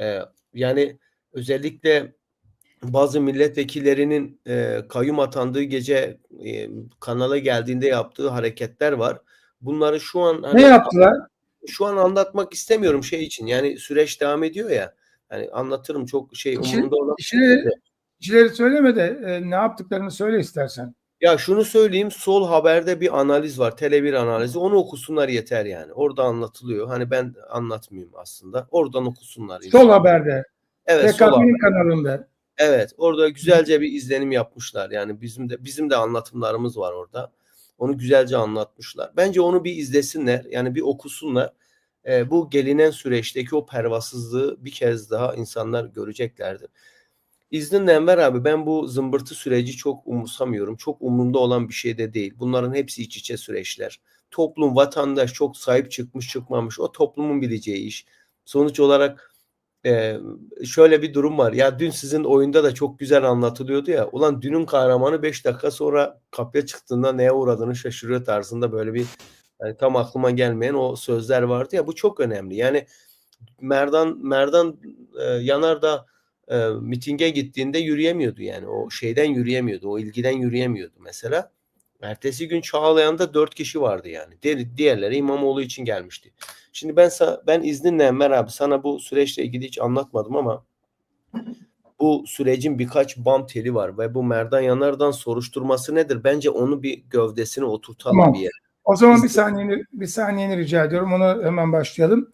E, yani özellikle bazı milletvekillerinin e, kayyum atandığı gece e, kanala geldiğinde yaptığı hareketler var. Bunları şu an hani, ne yaptılar? Şu an anlatmak istemiyorum şey için. Yani süreç devam ediyor ya. Yani anlatırım çok şey umurumda olan. İşleri, işleri söyleme de e, ne yaptıklarını söyle istersen. Ya şunu söyleyeyim Sol Haber'de bir analiz var. Tele1 analizi. Onu okusunlar yeter yani. Orada anlatılıyor. Hani ben anlatmayayım aslında. Oradan okusunlar. Sol insanlar. Haber'de. Evet Sol kanalında. Evet, orada güzelce bir izlenim yapmışlar. Yani bizim de bizim de anlatımlarımız var orada. Onu güzelce anlatmışlar. Bence onu bir izlesinler. Yani bir okusunlar. E, bu gelinen süreçteki o pervasızlığı bir kez daha insanlar göreceklerdir. İzninle Enver abi ben bu zımbırtı süreci çok umursamıyorum. Çok umurumda olan bir şey de değil. Bunların hepsi iç içe süreçler. Toplum, vatandaş çok sahip çıkmış çıkmamış o toplumun bileceği iş. Sonuç olarak e, şöyle bir durum var. Ya dün sizin oyunda da çok güzel anlatılıyordu ya. Ulan dünün kahramanı 5 dakika sonra kapıya çıktığında neye uğradığını şaşırıyor tarzında böyle bir yani tam aklıma gelmeyen o sözler vardı ya. Bu çok önemli. Yani Merdan Merdan e, Yanardağ e, mitinge gittiğinde yürüyemiyordu yani. O şeyden yürüyemiyordu. O ilgiden yürüyemiyordu mesela. Ertesi gün Çağlayan'da dört kişi vardı yani. Diğerleri İmamoğlu için gelmişti. Şimdi ben ben izninle Enver abi sana bu süreçle ilgili hiç anlatmadım ama bu sürecin birkaç bam teli var ve bu Merdan Yanar'dan soruşturması nedir? Bence onu bir gövdesine oturtalım tamam. bir yere. O zaman bir saniyeni bir saniyeni rica ediyorum. Onu hemen başlayalım.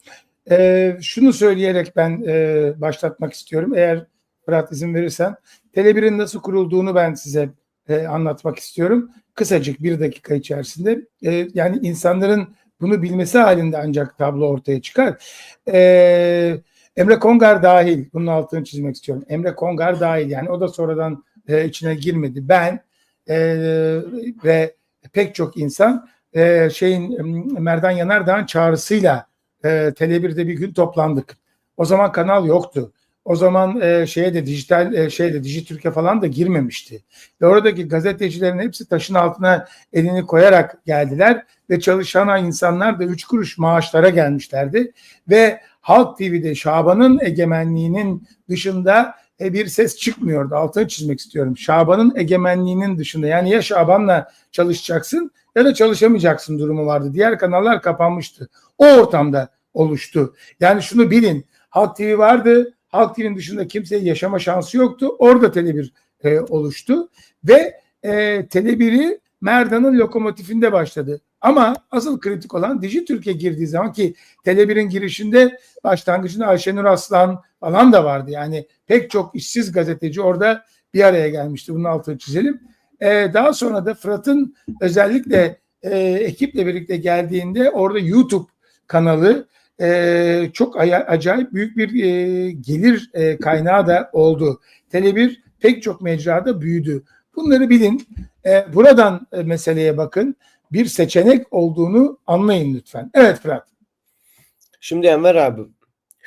Ee, şunu söyleyerek ben e, başlatmak istiyorum. Eğer Fırat izin verirsen. Tele1'in nasıl kurulduğunu ben size e, anlatmak istiyorum. Kısacık bir dakika içerisinde. E, yani insanların bunu bilmesi halinde ancak tablo ortaya çıkar. E, Emre Kongar dahil. Bunun altını çizmek istiyorum. Emre Kongar dahil. Yani o da sonradan e, içine girmedi. Ben e, ve pek çok insan e, şeyin Merdan Yanardağ'ın çağrısıyla e, Tele1'de bir gün toplandık. O zaman kanal yoktu. O zaman e, şeye de dijital e, şeyde Dijitürk'e falan da girmemişti. Ve oradaki gazetecilerin hepsi taşın altına elini koyarak geldiler ve çalışan insanlar da üç kuruş maaşlara gelmişlerdi ve Halk TV'de Şaban'ın egemenliğinin dışında e, bir ses çıkmıyordu. Altını çizmek istiyorum. Şaban'ın egemenliğinin dışında yani ya Şaban'la çalışacaksın ya da çalışamayacaksın durumu vardı. Diğer kanallar kapanmıştı. O ortamda oluştu. Yani şunu bilin. Halk TV vardı. Halk TV'nin dışında kimseye yaşama şansı yoktu. Orada Tele1 e, oluştu ve e, Tele1'i Merdan'ın lokomotifinde başladı. Ama asıl kritik olan Dijitürk'e girdiği zaman ki Tele1'in girişinde başlangıcında Ayşenur Aslan falan da vardı. Yani pek çok işsiz gazeteci orada bir araya gelmişti. Bunun altını çizelim. Ee, daha sonra da Fırat'ın özellikle e, ekiple birlikte geldiğinde orada YouTube kanalı e, çok acayip büyük bir e, gelir e, kaynağı da oldu. Tele1 pek çok mecrada büyüdü. Bunları bilin. E, buradan e, meseleye bakın. Bir seçenek olduğunu anlayın lütfen. Evet Fırat. Şimdi Enver abi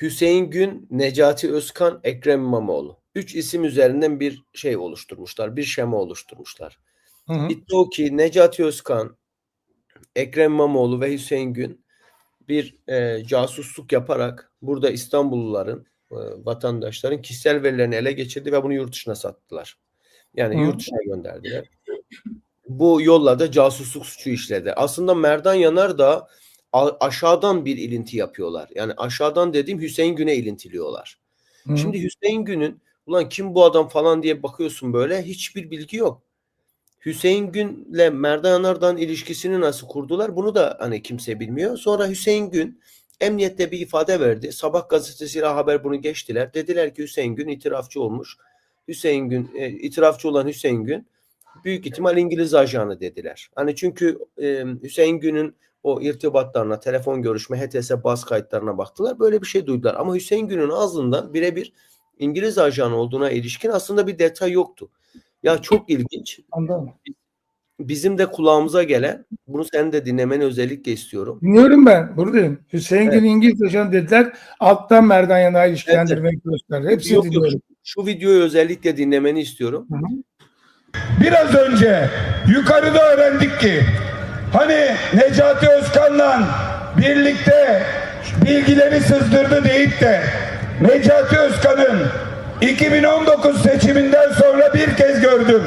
Hüseyin Gün, Necati Özkan, Ekrem İmamoğlu. Üç isim üzerinden bir şey oluşturmuşlar. Bir şema oluşturmuşlar. Hı hı. İddia ki Necati Özkan, Ekrem İmamoğlu ve Hüseyin Gün bir e, casusluk yaparak burada İstanbulluların, e, vatandaşların kişisel verilerini ele geçirdi ve bunu yurt dışına sattılar. Yani Hı. yurt dışına gönderdiler. Bu yolla da casusluk suçu işledi. Aslında Merdan Yanar da aşağıdan bir ilinti yapıyorlar. Yani aşağıdan dediğim Hüseyin Gün'e ilintiliyorlar. Hı. Şimdi Hüseyin Gün'ün ulan kim bu adam falan diye bakıyorsun böyle hiçbir bilgi yok. Hüseyin Gün'le Merdan Yanardağ'ın ilişkisini nasıl kurdular bunu da hani kimse bilmiyor. Sonra Hüseyin Gün emniyette bir ifade verdi. Sabah gazetesiyle haber bunu geçtiler. Dediler ki Hüseyin Gün itirafçı olmuş. Hüseyin Gün e, itirafçı olan Hüseyin Gün büyük ihtimal İngiliz ajanı dediler. Hani çünkü e, Hüseyin Gün'ün o irtibatlarına, telefon görüşme, HTS baz kayıtlarına baktılar. Böyle bir şey duydular. Ama Hüseyin Gün'ün ağzından birebir İngiliz ajanı olduğuna ilişkin aslında bir detay yoktu. Ya çok ilginç. Anladım. Bizim de kulağımıza gelen, bunu sen de dinlemeni özellikle istiyorum. Dinliyorum ben, buradayım. Hüseyin evet. İngiliz ajanı dediler. Alttan Merdan Yana'yı ilişkilendirmek evet. gösterdi. Hepsi yok, dinliyorum. Yok. Şu videoyu özellikle dinlemeni istiyorum. Hı hı. Biraz önce yukarıda öğrendik ki hani Necati Özkan'la birlikte bilgileri sızdırdı deyip de Necati Özkan'ın 2019 seçiminden sonra bir kez gördüm.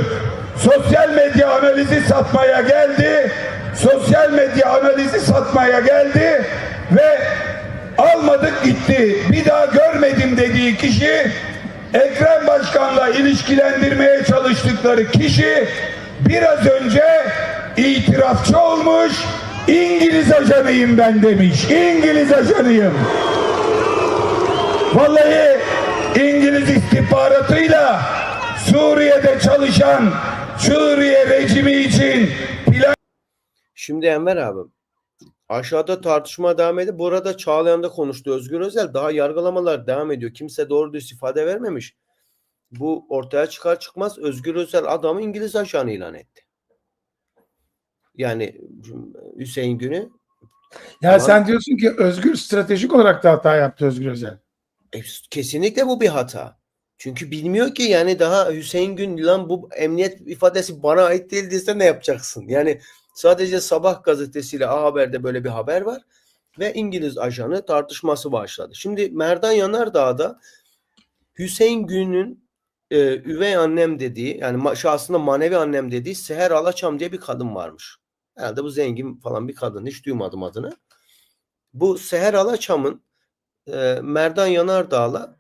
Sosyal medya analizi satmaya geldi. Sosyal medya analizi satmaya geldi ve almadık gitti. Bir daha görmedim dediği kişi Ekrem Başkan'la ilişkilendirmeye çalıştıkları kişi biraz önce itirafçı olmuş. İngiliz ajanıyım ben demiş. İngiliz ajanıyım. Vallahi İngiliz istihbaratıyla Suriye'de çalışan Suriye rejimi için plan Şimdi Enver abi aşağıda tartışma devam ediyor. Burada Çağlayan'da konuştu Özgür Özel. Daha yargılamalar devam ediyor. Kimse doğru düz ifade vermemiş. Bu ortaya çıkar çıkmaz Özgür Özel adamı İngiliz ajanı ilan etti. Yani Hüseyin Günü Ya Ama- sen diyorsun ki Özgür stratejik olarak da hata yaptı Özgür Özel. E, kesinlikle bu bir hata. Çünkü bilmiyor ki yani daha Hüseyin Gün lan bu emniyet ifadesi bana ait değil dese ne yapacaksın? Yani sadece Sabah gazetesiyle A Haber'de böyle bir haber var ve İngiliz ajanı tartışması başladı. Şimdi Merdan Yanardağ'da Hüseyin Gün'ün e, üvey annem dediği yani şahsında manevi annem dediği Seher Alaçam diye bir kadın varmış. Herhalde bu zengin falan bir kadın. Hiç duymadım adını. Bu Seher Alaçam'ın e, Merdan Yanardağ'la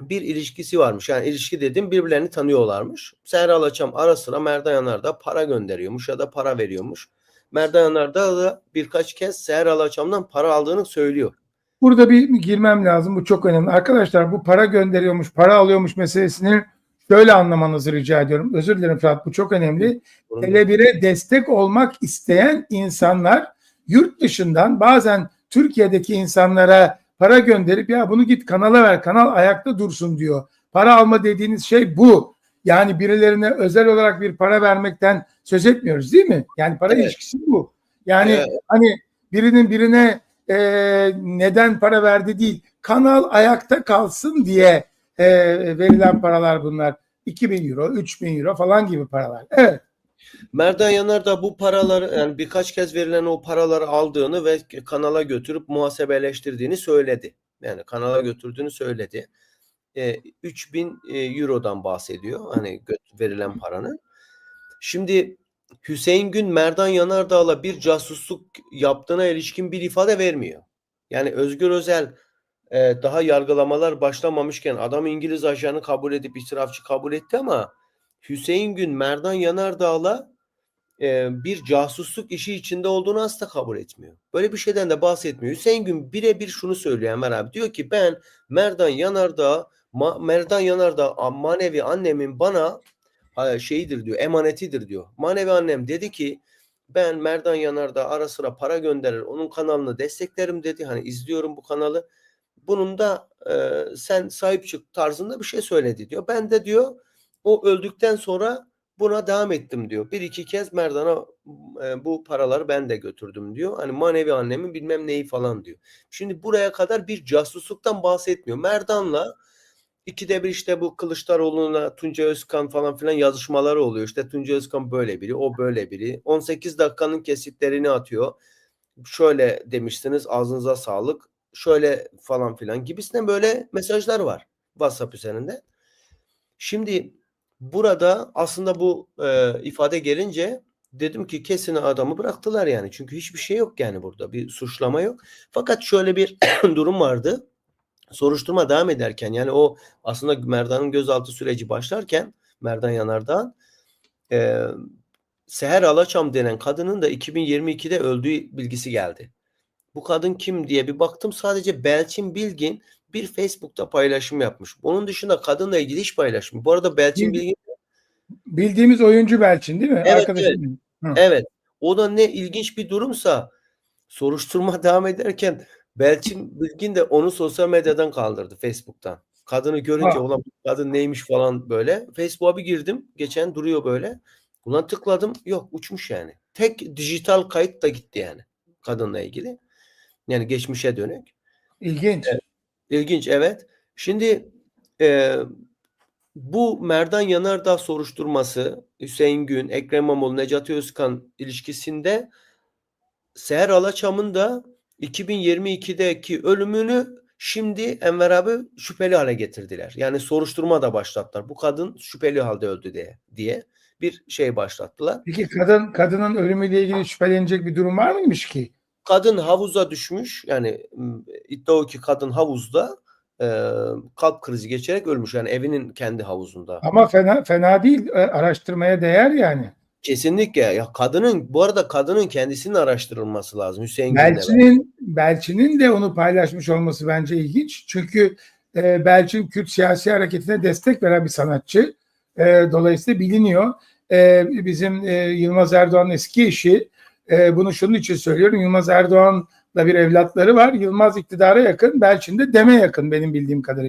bir ilişkisi varmış. Yani ilişki dedim birbirlerini tanıyorlarmış. Seher Alaçam ara sıra Merdan Yanardağ para gönderiyormuş ya da para veriyormuş. Merdan Yanardağ da birkaç kez Seher Alaçam'dan para aldığını söylüyor. Burada bir girmem lazım. Bu çok önemli. Arkadaşlar bu para gönderiyormuş, para alıyormuş meselesini şöyle anlamanızı rica ediyorum. Özür dilerim Fırat bu çok önemli. Bunun- Tele1'e destek olmak isteyen insanlar yurt dışından bazen Türkiye'deki insanlara para gönderip ya bunu git kanala ver kanal ayakta dursun diyor. Para alma dediğiniz şey bu. Yani birilerine özel olarak bir para vermekten söz etmiyoruz değil mi? Yani para Evet. ilişkisi bu. Yani Evet. hani birinin birine e, neden para verdi değil kanal ayakta kalsın diye e, verilen paralar bunlar. 2000 euro, 3000 euro falan gibi paralar. Evet. Merdan Yanardağ bu paraları yani birkaç kez verilen o paraları aldığını ve kanala götürüp muhasebeleştirdiğini söyledi. Yani kanala götürdüğünü söyledi. E, 3000 e, eurodan bahsediyor. Hani verilen paranın. Şimdi Hüseyin Gün Merdan Yanardağ'la bir casusluk yaptığına ilişkin bir ifade vermiyor. Yani Özgür Özel e, daha yargılamalar başlamamışken adam İngiliz ajanı kabul edip itirafçı kabul etti ama Hüseyin Gün Merdan Yanardağ'la e, bir casusluk işi içinde olduğunu asla kabul etmiyor. Böyle bir şeyden de bahsetmiyor. Hüseyin Gün birebir şunu söylüyor Enver abi. Diyor ki ben Merdan Yanardağ Ma- Merdan Yanardağ manevi annemin bana şeyidir diyor emanetidir diyor. Manevi annem dedi ki ben Merdan Yanardağ ara sıra para gönderir onun kanalını desteklerim dedi. Hani izliyorum bu kanalı. Bunun da e, sen sahip çık tarzında bir şey söyledi diyor. Ben de diyor o öldükten sonra buna devam ettim diyor. Bir iki kez Merdan'a e, bu paraları ben de götürdüm diyor. Hani manevi annemin bilmem neyi falan diyor. Şimdi buraya kadar bir casusluktan bahsetmiyor. Merdan'la ikide bir işte bu Kılıçdaroğlu'na Tunca Özkan falan filan yazışmaları oluyor. İşte Tunca Özkan böyle biri, o böyle biri. 18 dakikanın kesitlerini atıyor. Şöyle demiştiniz ağzınıza sağlık. Şöyle falan filan gibisinden böyle mesajlar var WhatsApp üzerinde. Şimdi burada aslında bu e, ifade gelince dedim ki kesin adamı bıraktılar yani. Çünkü hiçbir şey yok yani burada. Bir suçlama yok. Fakat şöyle bir durum vardı. Soruşturma devam ederken yani o aslında Merdan'ın gözaltı süreci başlarken Merdan Yanardağ'ın e, Seher Alaçam denen kadının da 2022'de öldüğü bilgisi geldi. Bu kadın kim diye bir baktım sadece Belçin Bilgin bir Facebook'ta paylaşım yapmış. Onun dışında kadınla ilgili hiç paylaşım. Bu arada Belçin Bil- Bilgin Bildiğimiz oyuncu Belçin değil mi? Evet, Arkadaşım. Hı. evet o da ne ilginç bir durumsa soruşturma devam ederken Belçin Bilgin de onu sosyal medyadan kaldırdı Facebook'tan. Kadını görünce Ha. ulan bu kadın neymiş falan böyle. Facebook'a bir girdim. Geçen duruyor böyle. Ulan tıkladım. Yok uçmuş yani. Tek dijital kayıt da gitti yani. Kadınla ilgili. Yani geçmişe dönük. İlginç. İlginç evet. Şimdi e, bu Merdan Yanardağ soruşturması Hüseyin Gün, Ekrem İmamoğlu, Necati Özkan ilişkisinde Seher Alaçam'ın da 2022'deki ölümünü Şimdi Enver abi şüpheli hale getirdiler. Yani soruşturma da başlattılar. Bu kadın şüpheli halde öldü diye diye bir şey başlattılar. Peki kadın kadının ölümüyle ilgili şüphelenecek bir durum var mıymış ki? Kadın havuza düşmüş. Yani iddia o ki kadın havuzda e, kalp krizi geçerek ölmüş. Yani evinin kendi havuzunda. Ama fena fena değil. E, Araştırmaya değer yani. Kesinlikle. Ya kadının bu arada kadının kendisinin araştırılması lazım. Hüseyin. Belçin'in Belçin'in de onu paylaşmış olması bence ilginç. Çünkü e, Belçin Kürt siyasi hareketine destek veren bir sanatçı. E, dolayısıyla biliniyor. E, bizim e, Yılmaz Erdoğan'ın eski eşi e, bunu şunun için söylüyorum. Yılmaz Erdoğan'la bir evlatları var. Yılmaz iktidara yakın, Belçin de deme yakın benim bildiğim kadarıyla.